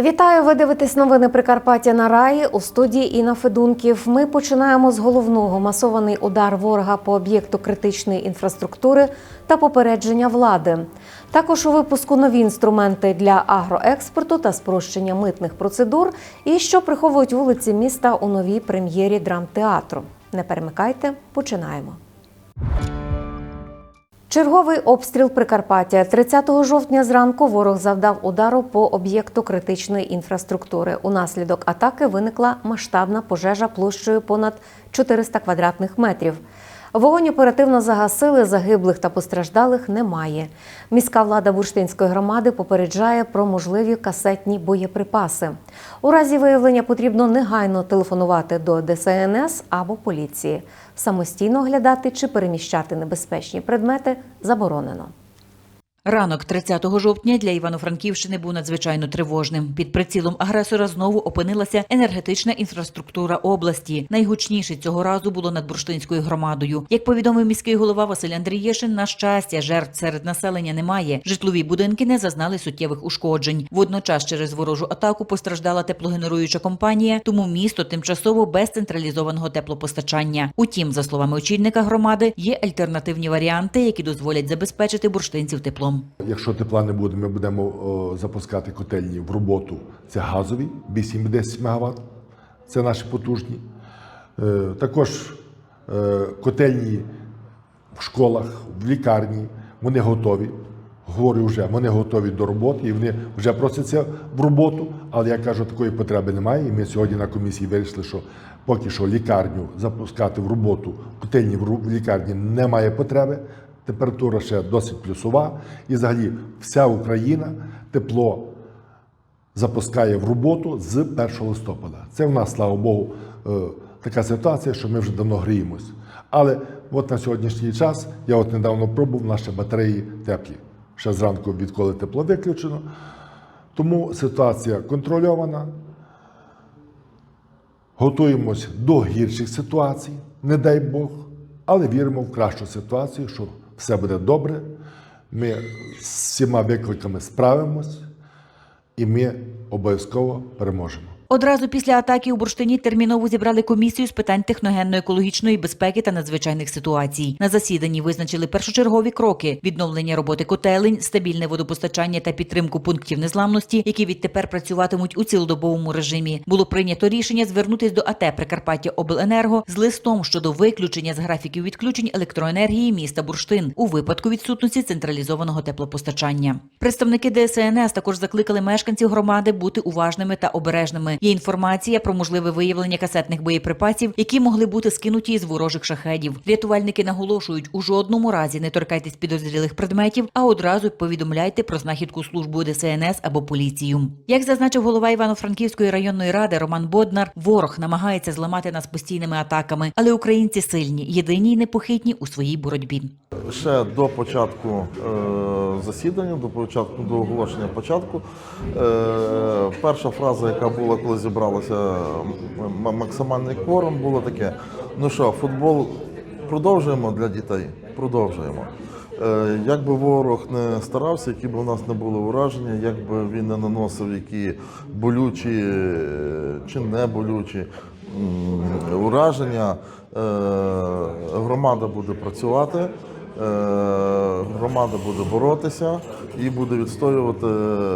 Вітаю! Ви дивитесь новини Прикарпаття на раї у студії Інна Федунків. Ми починаємо з головного масований удар ворога по об'єкту критичної інфраструктури та попередження влади. Також у випуску нові інструменти для агроекспорту та спрощення митних процедур, і що приховують вулиці міста у новій прем'єрі драмтеатру. Не перемикайте, починаємо. Черговий обстріл Прикарпаття 30 жовтня зранку ворог завдав удару по об'єкту критичної інфраструктури. Унаслідок атаки виникла масштабна пожежа площею понад 400 квадратних метрів. Вогонь оперативно загасили, загиблих та постраждалих немає. Міська влада бурштинської громади попереджає про можливі касетні боєприпаси. У разі виявлення потрібно негайно телефонувати до ДСНС або поліції. Самостійно оглядати чи переміщати небезпечні предмети заборонено. Ранок 30 жовтня для Івано-Франківщини був надзвичайно тривожним. Під прицілом агресора знову опинилася енергетична інфраструктура області. Найгучніше цього разу було над бурштинською громадою. Як повідомив міський голова Василь Андрієшин, на щастя, жертв серед населення немає. Житлові будинки не зазнали суттєвих ушкоджень. Водночас через ворожу атаку постраждала теплогенеруюча компанія, тому місто тимчасово без централізованого теплопостачання. Утім, за словами очільника громади, є альтернативні варіанти, які дозволять забезпечити бурштинців теплом. Якщо тепла не буде, ми будемо о, запускати котельні в роботу. Це газові 8-10 МВт. Це наші потужні. Е, також е, котельні в школах, в лікарні, вони готові. Говорю вже, вони готові до роботи і вони вже просяться в роботу, але я кажу, такої потреби немає. І ми сьогодні на комісії вирішили, що поки що лікарню запускати в роботу, котельні в лікарні немає потреби. Температура ще досить плюсова. І взагалі вся Україна тепло запускає в роботу з 1 листопада. Це в нас, слава Богу, е, така ситуація, що ми вже давно гріємось. Але от на сьогоднішній час я от недавно пробував, наші батареї теплі. Ще зранку, відколи тепло виключено. Тому ситуація контрольована. Готуємось до гірших ситуацій, не дай Бог, але віримо в кращу ситуацію, що все буде добре. Ми з всіма викликами справимось, і ми обов'язково переможемо. Одразу після атаки у бурштині терміново зібрали комісію з питань техногенно-екологічної безпеки та надзвичайних ситуацій. На засіданні визначили першочергові кроки: відновлення роботи котелень, стабільне водопостачання та підтримку пунктів незламності, які відтепер працюватимуть у цілодобовому режимі. Було прийнято рішення звернутись до АТ Прикарпаття Обленерго з листом щодо виключення з графіків відключень електроенергії міста Бурштин у випадку відсутності централізованого теплопостачання. Представники ДСНС також закликали мешканців громади бути уважними та обережними. Є інформація про можливе виявлення касетних боєприпасів, які могли бути скинуті із ворожих шахедів. Рятувальники наголошують, у жодному разі не торкайтесь підозрілих предметів, а одразу повідомляйте про знахідку службу ДСНС або поліцію. Як зазначив голова Івано-Франківської районної ради Роман Боднар, ворог намагається зламати нас постійними атаками, але українці сильні, єдині й непохитні у своїй боротьбі. Ще до початку е, засідання, до початку до оголошення початку. Е, перша фраза, яка була, коли зібралося максимальний кворум, було таке: ну що, футбол продовжуємо для дітей? Продовжуємо. Е, Як би ворог не старався, які б у нас не були ураження, як би він не наносив які болючі е, чи не болючі ураження, е, громада буде працювати, громада буде боротися і буде відстоювати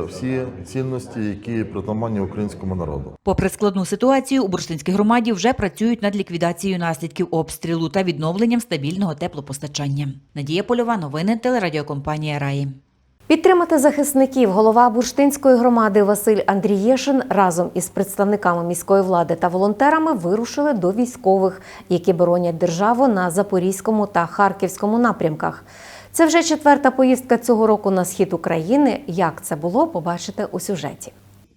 всі цінності, які притаманні українському народу. Попри складну ситуацію, у бурштинській громаді вже працюють над ліквідацією наслідків обстрілу та відновленням стабільного теплопостачання. Надія Польова, новини телерадіокомпанія Раї. Підтримати захисників голова бурштинської громади Василь Андрієшин разом із представниками міської влади та волонтерами вирушили до військових, які боронять державу на Запорізькому та Харківському напрямках. Це вже четверта поїздка цього року на схід України. Як це було, побачите у сюжеті.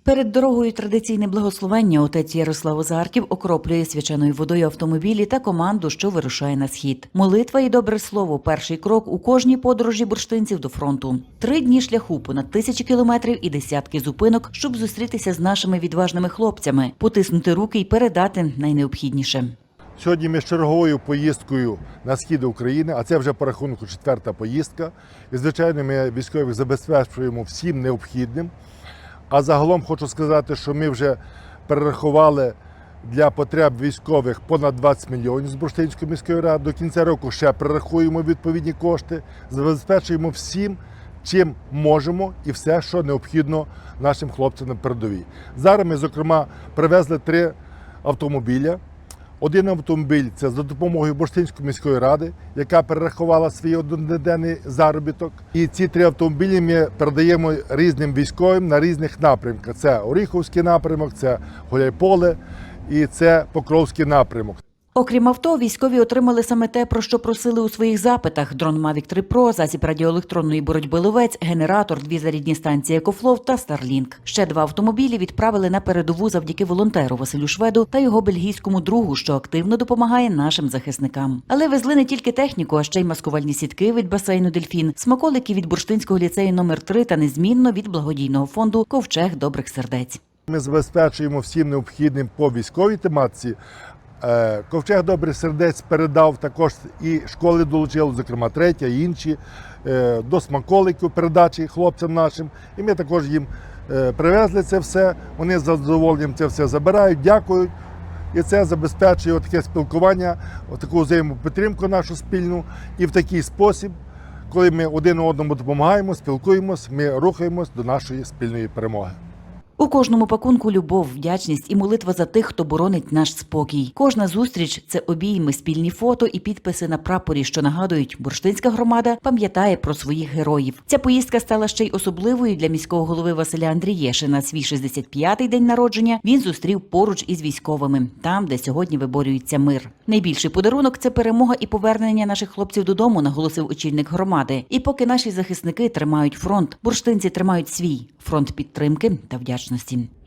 Перед дорогою традиційне благословення отець Ярослав Озарків окроплює свяченою водою автомобілі та команду, що вирушає на схід. Молитва і добре слово перший крок у кожній подорожі бурштинців до фронту. Три дні шляху, понад тисячі кілометрів і десятки зупинок, щоб зустрітися з нашими відважними хлопцями, потиснути руки і передати найнеобхідніше. Сьогодні ми з черговою поїздкою на схід України, а це вже по рахунку четверта поїздка. І, звичайно, ми військових забезпечуємо всім необхідним. А загалом хочу сказати, що ми вже перерахували для потреб військових понад 20 мільйонів з Бурштинської міської ради. До кінця року ще перерахуємо відповідні кошти, забезпечуємо всім, чим можемо, і все, що необхідно нашим хлопцям на передовій. Зараз ми, зокрема, привезли три автомобіля. Один автомобіль це за допомогою Бурштинської міської ради, яка перерахувала свій одноденний заробіток. І ці три автомобілі ми передаємо різним військовим на різних напрямках. Це Оріховський напрямок, це Гуляйполе і це Покровський напрямок. Окрім авто, військові отримали саме те, про що просили у своїх запитах: дрон Mavic 3 Pro, засіб радіоелектронної боротьби ловець, генератор, дві зарядні станції Екофлов та Starlink. Ще два автомобілі відправили на передову завдяки волонтеру Василю Шведу та його бельгійському другу, що активно допомагає нашим захисникам. Але везли не тільки техніку, а ще й маскувальні сітки від басейну Дельфін, смаколики від бурштинського ліцею номер 3 та незмінно від благодійного фонду Ковчег добрих сердець. Ми забезпечуємо всім необхідним по військовій тематиці. Е, Ковчег добрих сердець передав також і школи долучили, зокрема третя, інші е, до смаколиків передачі хлопцям нашим. І ми також їм е, привезли це все. Вони з задоволенням це все забирають, дякують. І це забезпечує таке спілкування, таку взаємопідтримку нашу спільну. І в такий спосіб, коли ми один одному допомагаємо, спілкуємось, ми рухаємось до нашої спільної перемоги. У кожному пакунку любов, вдячність і молитва за тих, хто боронить наш спокій. Кожна зустріч це обійми, спільні фото і підписи на прапорі, що нагадують, бурштинська громада пам'ятає про своїх героїв. Ця поїздка стала ще й особливою для міського голови Василя Андрієшина. Свій 65-й день народження він зустрів поруч із військовими, там, де сьогодні виборюється мир. Найбільший подарунок це перемога і повернення наших хлопців додому, наголосив очільник громади. І поки наші захисники тримають фронт, бурштинці тримають свій фронт підтримки та вдячності.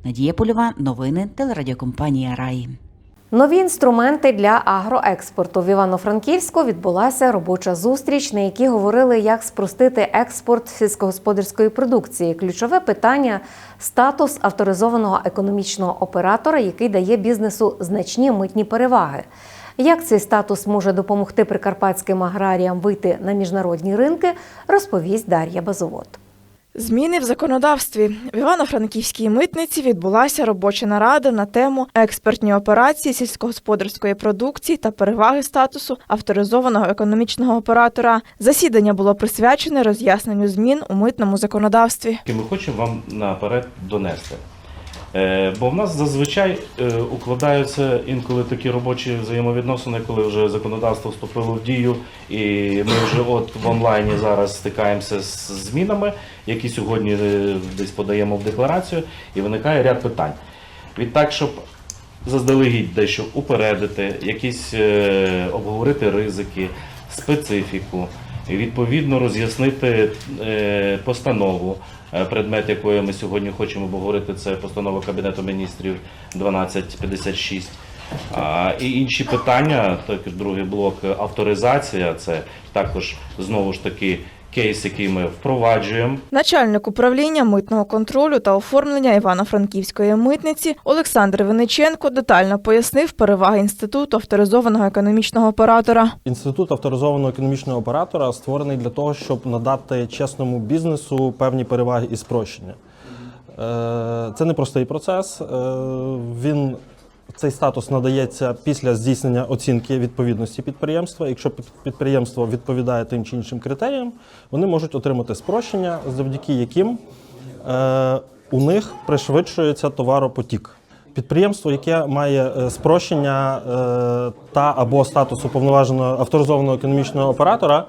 Надія Польова, новини телерадіокомпанія Раї. Нові інструменти для агроекспорту в Івано-Франківську відбулася робоча зустріч, на якій говорили, як спростити експорт сільськогосподарської продукції. Ключове питання статус авторизованого економічного оператора, який дає бізнесу значні митні переваги. Як цей статус може допомогти прикарпатським аграріям вийти на міжнародні ринки, розповість Дар'я Базовод. Зміни в законодавстві в Івано-Франківській митниці відбулася робоча нарада на тему експертні операції сільськогосподарської продукції та переваги статусу авторизованого економічного оператора. Засідання було присвячене роз'ясненню змін у митному законодавстві. Ми хочемо вам наперед донести. Е, Бо в нас зазвичай е, укладаються інколи такі робочі взаємовідносини, коли вже законодавство вступило в дію, і ми вже от в онлайні зараз стикаємося з змінами, які сьогодні е, десь подаємо в декларацію, і виникає ряд питань. Відтак, щоб заздалегідь дещо упередити, якісь обговорити ризики, специфіку, відповідно роз'яснити е, постанову, е, предмет якої ми сьогодні хочемо обговорити, це постанова Кабінету міністрів 1256. А, і інші питання, також другий блок авторизація, це також знову ж таки кейс, який ми впроваджуємо. Начальник управління митного контролю та оформлення Івано-Франківської митниці Олександр Виниченко детально пояснив переваги інституту авторизованого економічного оператора. Інститут авторизованого економічного оператора створений для того, щоб надати чесному бізнесу певні переваги і спрощення. Е, Це непростий процес. Е, Він цей статус надається після здійснення оцінки відповідності підприємства. Якщо під- підприємство відповідає тим чи іншим критеріям, вони можуть отримати спрощення, завдяки яким е, у них пришвидшується товаропотік. Підприємство, яке має е, спрощення е, та або статус уповноваженого авторизованого економічного оператора,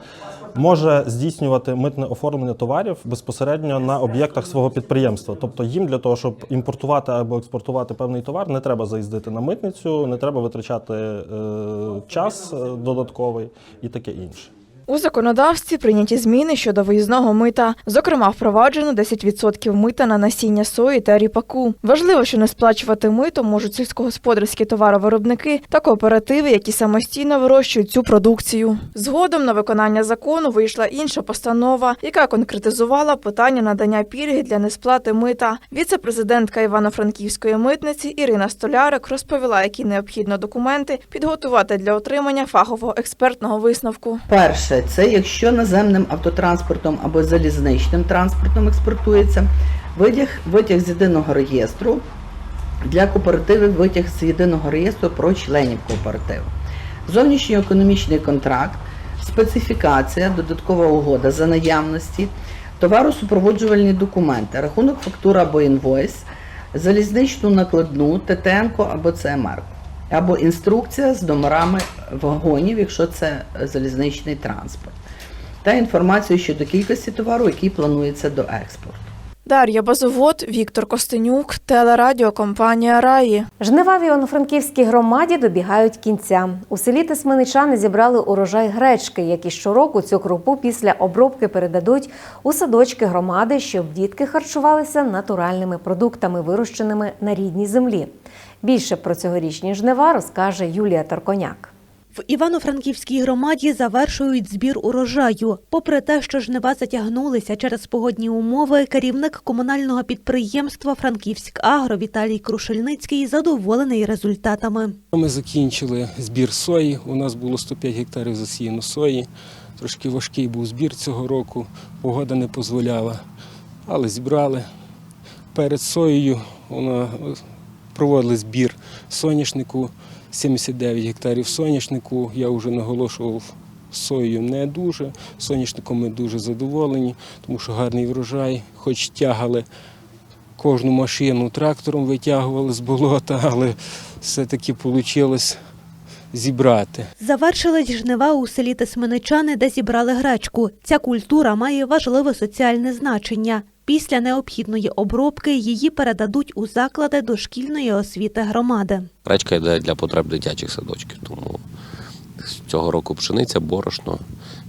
може здійснювати митне оформлення товарів безпосередньо на об'єктах свого підприємства. Тобто їм для того, щоб імпортувати або експортувати певний товар, не треба заїздити на митницю, не треба витрачати е, час е, додатковий і таке інше. У законодавстві прийняті зміни щодо виїзного мита. Зокрема, впроваджено 10% мита на насіння сої та ріпаку. Важливо, що не сплачувати мито можуть сільськогосподарські товаровиробники та кооперативи, які самостійно вирощують цю продукцію. Згодом на виконання закону вийшла інша постанова, яка конкретизувала питання надання пільги для несплати мита. Віце-президентка Івано-Франківської митниці Ірина Столярик розповіла, які необхідно документи підготувати для отримання фахового експертного висновку. Перше, це якщо наземним автотранспортом або залізничним транспортом експортується, Витяг, витяг з єдиного реєстру. Для кооперативів витяг з єдиного реєстру про членів кооперативу. Зовнішній економічний контракт, специфікація, додаткова угода за наявності, товаросупроводжувальні документи, рахунок фактура або інвойс, залізничну накладну, ТТН або ЦМР, або інструкція з номерами вагонів, якщо це залізничний транспорт, та інформацію щодо кількості товару, який планується до експорту. Дар'я Базовод, Віктор Костенюк, телерадіокомпанія Раї. Жнива в Івано-Франківській громаді добігають кінця. У селі Тисменичани зібрали урожай гречки, які щороку цю крупу після обробки передадуть у садочки громади, щоб дітки харчувалися натуральними продуктами, вирощеними на рідній землі. Більше про цьогорічні жнива розкаже Юлія Тарконяк. В Івано-Франківській громаді завершують збір урожаю. Попри те, що жнива затягнулися через погодні умови, керівник комунального підприємства Франківськ Агро Віталій Крушельницький задоволений результатами. Ми закінчили збір сої. У нас було 105 гектарів засіяно сої. Трошки важкий був збір цього року, погода не дозволяла, але зібрали. Перед соєю вона, проводили збір соняшнику, 79 гектарів соняшнику. Я вже наголошував, соєю не дуже. Соняшником ми дуже задоволені, тому що гарний врожай, хоч тягали кожну машину трактором витягували з болота, але все-таки вийшло зібрати. Завершились жнива у селі Тисменичани, де зібрали гречку. Ця культура має важливе соціальне значення. Після необхідної обробки її передадуть у заклади дошкільної освіти громади. Гречка йде для потреб дитячих садочків, тому з цього року пшениця, борошно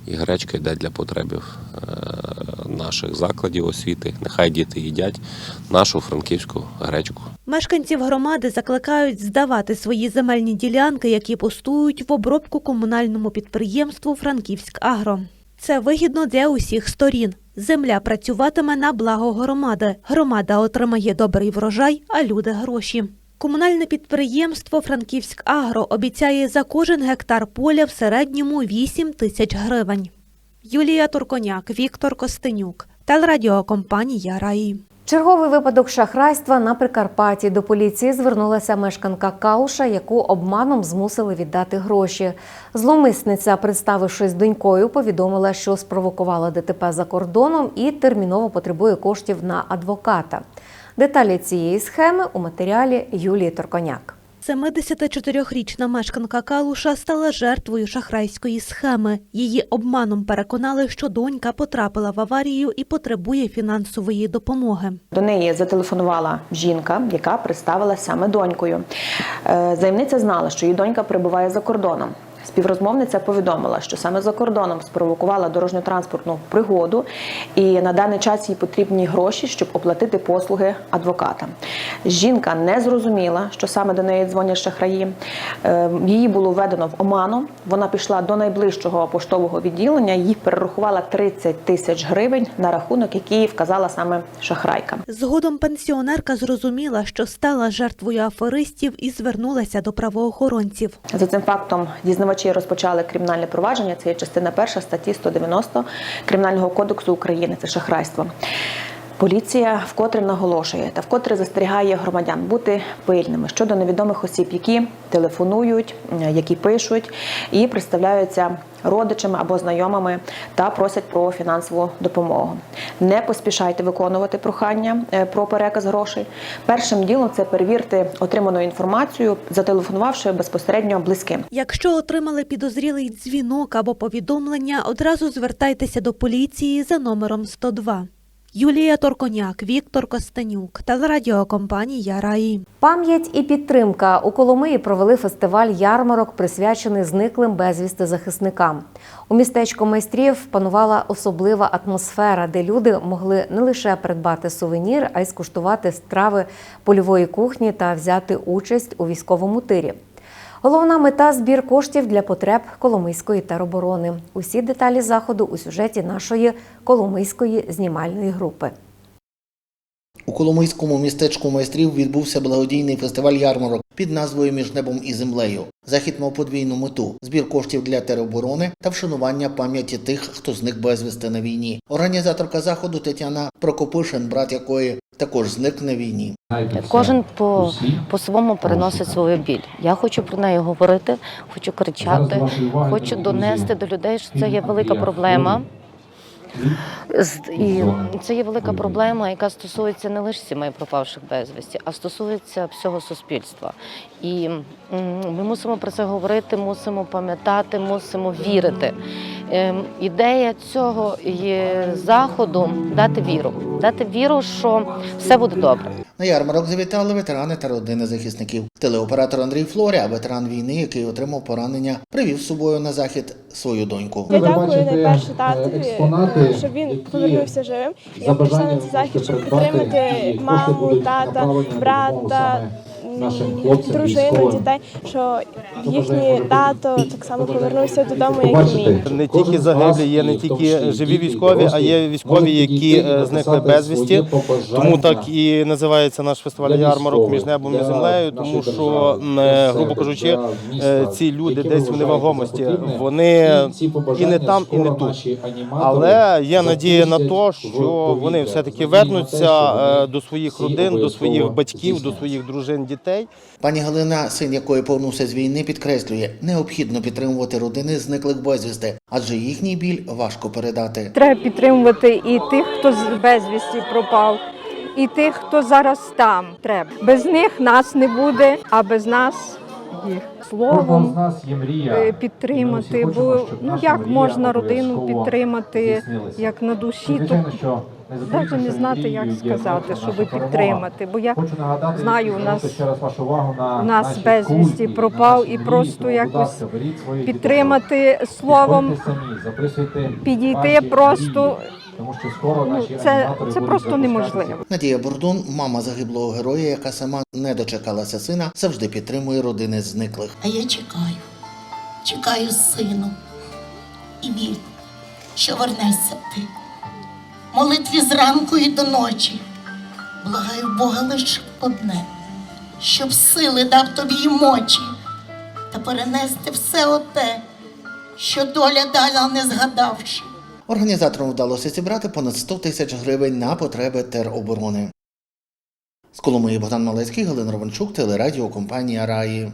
і гречка йде для потреб е, наших закладів освіти. Нехай діти їдять нашу франківську гречку. Мешканців громади закликають здавати свої земельні ділянки, які пустують в обробку комунальному підприємству Франківськ Агро. Це вигідно для усіх сторін. Земля працюватиме на благо громади. Громада отримає добрий врожай, а люди гроші. Комунальне підприємство Франківськ Агро обіцяє за кожен гектар поля в середньому 8 тисяч гривень. Юлія Турконяк, Віктор Костенюк, телерадіокомпанія Раї. Черговий випадок шахрайства на Прикарпатті. До поліції звернулася мешканка Кауша, яку обманом змусили віддати гроші. Зломисниця, представившись донькою, повідомила, що спровокувала ДТП за кордоном і терміново потребує коштів на адвоката. Деталі цієї схеми у матеріалі Юлії Торконяк. 74-річна мешканка Калуша стала жертвою шахрайської схеми. Її обманом переконали, що донька потрапила в аварію і потребує фінансової допомоги. До неї зателефонувала жінка, яка представила саме донькою. Е, Заємниця знала, що її донька перебуває за кордоном. Співрозмовниця повідомила, що саме за кордоном спровокувала дорожньо-транспортну пригоду, і на даний час їй потрібні гроші, щоб оплатити послуги адвоката. Жінка не зрозуміла, що саме до неї дзвонять шахраї. Е, Її було введено в оману. Вона пішла до найближчого поштового відділення, їй перерахувала 30 тисяч гривень на рахунок, який вказала саме шахрайка. Згодом пенсіонерка зрозуміла, що стала жертвою аферистів і звернулася до правоохоронців. За цим фактом дізнавачі розпочали кримінальне провадження. Це є частина перша статті 190 Кримінального кодексу України. Це шахрайство. Поліція вкотре наголошує та вкотре застерігає громадян бути пильними щодо невідомих осіб, які телефонують, які пишуть і представляються родичами або знайомими та просять про фінансову допомогу. Не поспішайте виконувати прохання е, про переказ грошей. Першим ділом це перевірте отриману інформацію, зателефонувавши безпосередньо близьким. Якщо отримали підозрілий дзвінок або повідомлення, одразу звертайтеся до поліції за номером 102. Юлія Торконяк, Віктор Костенюк, телерадіокомпанія Раї. Пам'ять і підтримка у Коломиї провели фестиваль ярмарок, присвячений зниклим безвісти захисникам. У містечку майстрів панувала особлива атмосфера, де люди могли не лише придбати сувенір, а й скуштувати страви польової кухні та взяти участь у військовому тирі. Головна мета збір коштів для потреб Коломийської тероборони. Усі деталі заходу у сюжеті нашої Коломийської знімальної групи. У Коломийському містечку майстрів відбувся благодійний фестиваль ярмарок під назвою Між небом і землею. Захід мав подвійну мету збір коштів для тероборони та вшанування пам'яті тих, хто зник безвісти на війні. Організаторка заходу Тетяна Прокопишин, брат якої також зникне війні. Кожен по, по своєму переносить свою біль. Я хочу про неї говорити, хочу кричати, хочу донести до людей, що це є велика проблема. І це є велика проблема, яка стосується не лише сімей пропавших безвісті, а стосується всього суспільства. І ми мусимо про це говорити, мусимо пам'ятати, мусимо вірити. Ем, Ідея цього заходу дати віру, дати віру, що все буде добре. На ярмарок завітали ветерани та родини захисників. Телеоператор Андрій Флоря, ветеран війни, який отримав поранення, привів з собою на захід свою доньку. Я дякую найперше татові, е, щоб він повернувся живим. Я прийшла на цей захід, щоб підтримати маму, тата, брата, м, дружину, дітей, що їхній тато так само повернувся додому, як і мій. Не тільки загиблі, є не тільки живі військові, а є військові, які е, зникли безвісті. Тому так і називається наш фестиваль ярмарок між небом і землею, тому що, е, грубо кажучи, е, ці люди десь в невагомості, вони і не там, і не тут. Але є надія на те, що вони все-таки вернуться е, до своїх родин, до своїх батьків, до своїх дружин, дітей. Пані Галина, син якої повернувся з війни, підкреслює, необхідно підтримувати родини зниклих безвісти, адже їхній біль важко передати. Треба підтримувати і тих, хто з безвісті пропав, і тих, хто зараз там. Треба. Без них нас не буде, а без нас їх. Словом е, підтримати, бо ну як можна родину підтримати, як на душі, то навіть не знати, як сказати, щоб підтримати. Бо я знаю, у нас у нас безвісті пропав і просто якось підтримати словом, підійти просто. тому що Ну, це, це просто неможливо. Надія Бордун, мама загиблого героя, яка сама не дочекалася сина, завжди підтримує родини зниклих. А я чекаю, чекаю сину і вірю, що вернешся ти. Молитві зранку і до ночі. Благаю Бога лише одне, щоб сили дав тобі й мочі та перенести все оте, що доля дала не згадавши. Організаторам вдалося зібрати понад 100 тисяч гривень на потреби тероборони. З Коломиї Богдан Малецький, Галина Романчук, телерадіокомпанія Раї.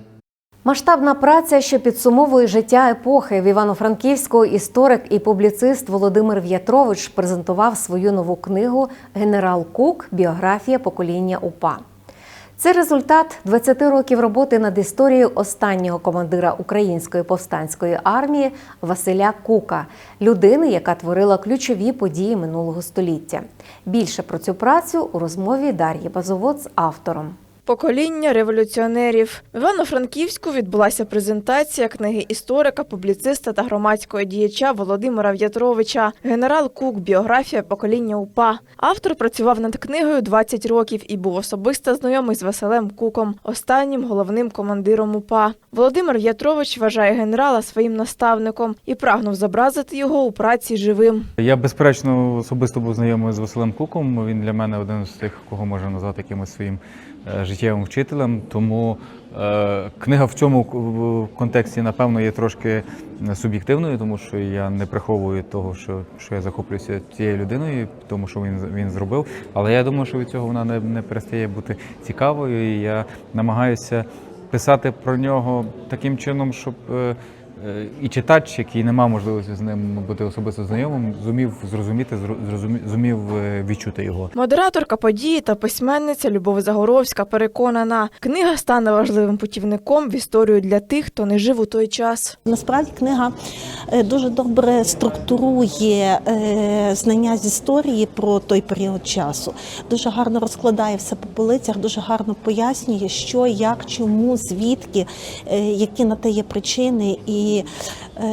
Масштабна праця, що підсумовує життя епохи в Івано-Франківську, історик і публіцист Володимир В'ятрович презентував свою нову книгу Генерал Кук. Біографія покоління УПА. Це результат 20 років роботи над історією останнього командира української повстанської армії Василя Кука, людини, яка творила ключові події минулого століття. Більше про цю працю у розмові Дар'ї Базовод з автором. Покоління революціонерів в Івано-Франківську відбулася презентація книги історика, публіциста та громадського діяча Володимира В'ятровича Генерал Кук. Біографія покоління УПА. Автор працював над книгою 20 років і був особисто знайомий з Василем Куком, останнім головним командиром УПА. Володимир В'ятрович вважає генерала своїм наставником і прагнув зобразити його у праці живим. Я безперечно особисто був знайомий з Василем Куком. Він для мене один з тих, кого можна назвати якимось своїм життєвим вчителем. Тому е, книга в цьому контексті, напевно, є трошки суб'єктивною, тому що я не приховую того, що, що я захоплююся цією людиною, тому що він він зробив. Але я думаю, що від цього вона не, не перестає бути цікавою. І я намагаюся писати про нього таким чином, щоб. Е, І читач, який не мав можливості з ним бути особисто знайомим, зумів зрозуміти, зро- зумів е, відчути його. Модераторка події та письменниця Любов Загоровська переконана, книга стане важливим путівником в історію для тих, хто не жив у той час. Насправді книга е, дуже добре структурує знання з історії про той період часу. Дуже гарно розкладає все по полицях, дуже гарно пояснює, що, як, чому, звідки, які на те є причини. І е,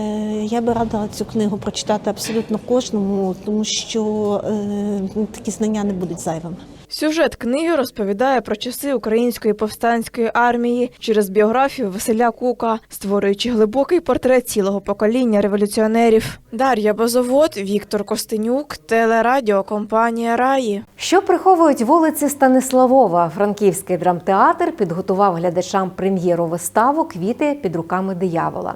я би радила цю книгу прочитати абсолютно кожному, тому що е, такі знання не будуть зайвими. Сюжет книги розповідає про часи української повстанської армії через біографію Василя Кука, створюючи глибокий портрет цілого покоління революціонерів. Дар'я Базовод, Віктор Костенюк, телерадіокомпанія Раї. Що приховують вулиці Станиславова? Франківський драмтеатр підготував глядачам прем'єру виставу Квіти під руками диявола.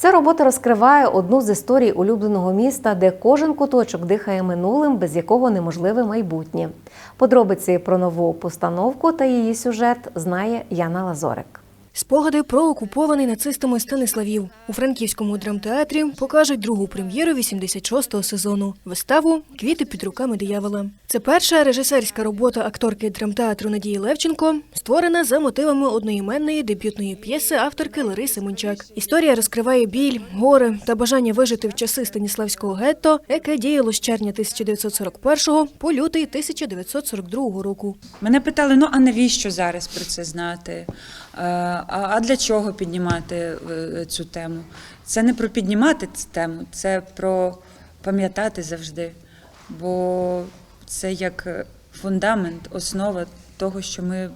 Ця робота розкриває одну з історій улюбленого міста, де кожен куточок дихає минулим, без якого неможливе майбутнє. Подробиці про нову постановку та її сюжет знає Яна Лазорик. Спогади про окупований нацистами Станиславів у франківському драмтеатрі покажуть другу прем'єру 86-го сезону. Виставу Квіти під руками диявола. Це перша режисерська робота акторки драмтеатру Надії Левченко, створена за мотивами одноіменної дебютної п'єси авторки Лариси Мончак. Історія розкриває біль, горе та бажання вижити в часи Станіславського гетто, яке діяло з червня 1941 по лютий 1942 року. Мене питали: ну а навіщо зараз про це знати? Е, А для чого піднімати е, цю тему? Це не про піднімати цю тему, це про пам'ятати завжди. Бо це як фундамент, основа того, що ми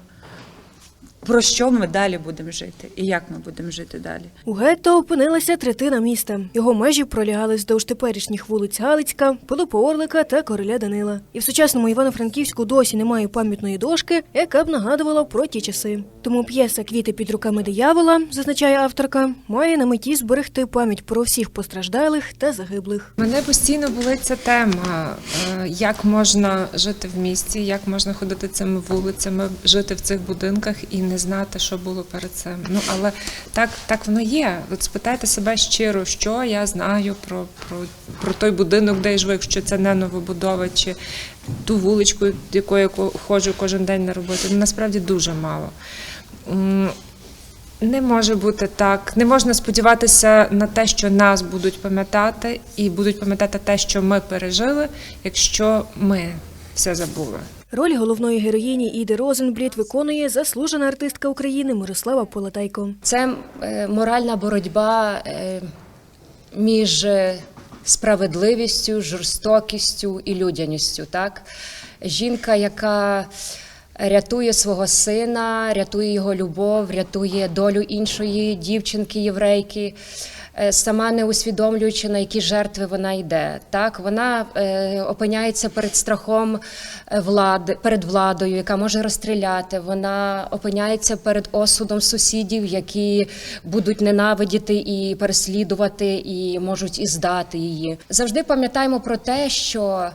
про що ми далі будемо жити і як ми будемо жити далі. У гетто опинилася третина міста. Його межі пролягали вздовж теперішніх вулиць Галицька, Пилипа Орлика та Короля Данила. І в сучасному Івано-Франківську досі немає пам'ятної дошки, яка б нагадувала про ті часи. Тому п'єса Квіти під руками диявола, зазначає авторка, має на меті зберегти пам'ять про всіх постраждалих та загиблих. Мене постійно болить ця тема, е, як можна жити в місті, як можна ходити цими вулицями, жити в цих будинках і не знати, що було перед цим. Ну але так, так воно є. От спитайте себе щиро, що я знаю про, про, про той будинок, де я живу, якщо це не новобудова, чи ту вуличку, якою я ходжу кожен день на роботу. Ну, насправді дуже мало. Не може бути так. Не можна сподіватися на те, що нас будуть пам'ятати, і будуть пам'ятати те, що ми пережили, якщо ми все забули. Роль головної героїні Іди Розенбліт виконує заслужена артистка України Мирослава Полатайко. Це е, моральна боротьба е, між е, справедливістю, жорстокістю і людяністю. Так? Жінка, яка рятує свого сина, рятує його любов, рятує долю іншої дівчинки єврейки. е, Сама не усвідомлюючи, на які жертви вона йде. Так, вона е, опиняється перед страхом е, влади, перед владою, яка може розстріляти. Вона опиняється перед осудом сусідів, які будуть ненавидіти і переслідувати, і можуть і здати її. Завжди пам'ятаємо про те, що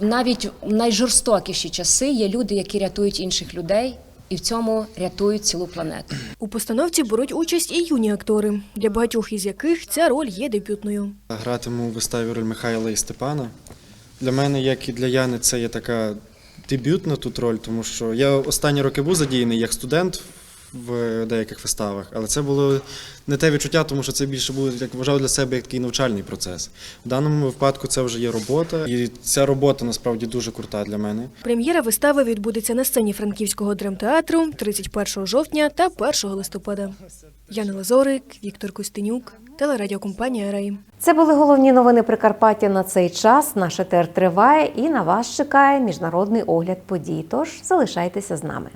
навіть в найжорстокіші часи є люди, які рятують інших людей, і в цьому рятують цілу планету. У постановці беруть участь і юні актори, для багатьох із яких ця роль є дебютною. Гратиму у виставі роль Михайла і Степана. Для мене, як і для Яни, це є така дебютна тут роль, тому що я останні роки був задіяний як студент в деяких виставах, але це було не те відчуття, тому що це більше був, як вважав для себе як такий навчальний процес. В даному випадку це вже є робота, і ця робота насправді дуже крута для мене. Прем'єра вистави відбудеться на сцені Франківського драмтеатру 31 жовтня та 1 листопада. Яна Лазорик, Віктор Костенюк, телерадіокомпанія Рей. Це були головні новини Прикарпаття на цей час. Наш етер триває і на вас чекає міжнародний огляд подій. Тож залишайтеся з нами.